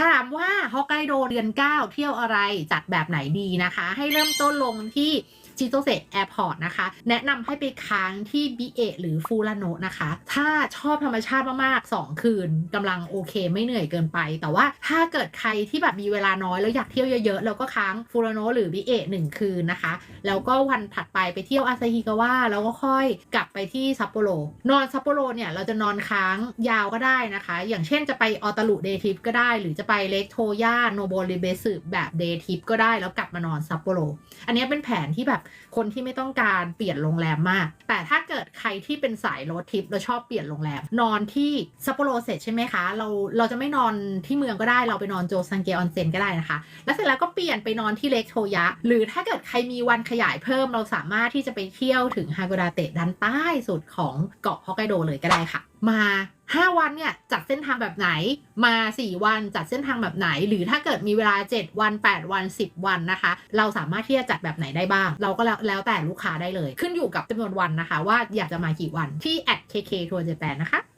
ถามว่าฮอกไกโดเดือน 9 เที่ยวอะไรจัดแบบไหนดีนะคะ ให้เริ่มต้นลงที่ ชิโตเซแอร์พอร์ตนะคะ แนะนำให้ไปค้างที่บิเอะหรือฟูรานโนะนะคะ ถ้าชอบธรรมชาติมากๆ 2 คืนกำลังโอเคไม่เหนื่อยเกินไป แต่ว่าถ้าเกิดใครที่แบบมีเวลาน้อยแล้วอยากเที่ยวเยอะๆแล้วก็ค้างฟูรานโนะหรือบิเอะหนึ่งคืนนะคะ แล้วก็วันถัดไปไปเที่ยวอาซาฮิกาวะแล้วก็ค่อยกลับไปที่ซัปโปโรนอนซัปโปโรเนี่ยเราจะนอนค้างยาวก็ได้นะคะ อย่างเช่นจะไปออตารุเดทิปก็ได้ หรือจะไปเลกโทย่าโนโบริเบสึแบบเดทิปก็ได้แล้วกลับมานอนซัปโปโรอันนี้เป็นแผนที่แบบคนที่ไม่ต้องการเปลี่ยนโรงแรมมาก แต่ถ้าเกิดใครที่เป็นสายโรดทริปแล้วชอบเปลี่ยนโรงแรม นอนที่ซัปโปโรเสร็จใช่ไหมคะ เราเราจะไม่นอนที่เมืองก็ได้เราไปนอนโจซังเกออนเซ็นก็ได้นะคะ แล้วเสร็จแล้วก็เปลี่ยนไปนอนที่เล็กโทยะ หรือถ้าเกิดใครมีวันขยายเพิ่มเราสามารถที่จะไปเที่ยวถึงฮากุดาเตะด้านใต้สุดของเกาะฮอกไกโดเลยก็ได้ค่ะ มา 5 วันเนี่ยจัดเส้นทางแบบไหนมา 4 วันจัดเส้นทางแบบไหน หรือถ้าเกิดมีเวลา 7 วัน 8 วัน 10 วันนะคะ เราสามารถที่จะจัดแบบไหนได้บ้าง เราก็แล้วแล้วแต่ลูกค้าได้เลย ขึ้นอยู่กับจำนวนวันนะคะ ว่าอยากจะมากี่วันที่ at kk tour japan นะคะ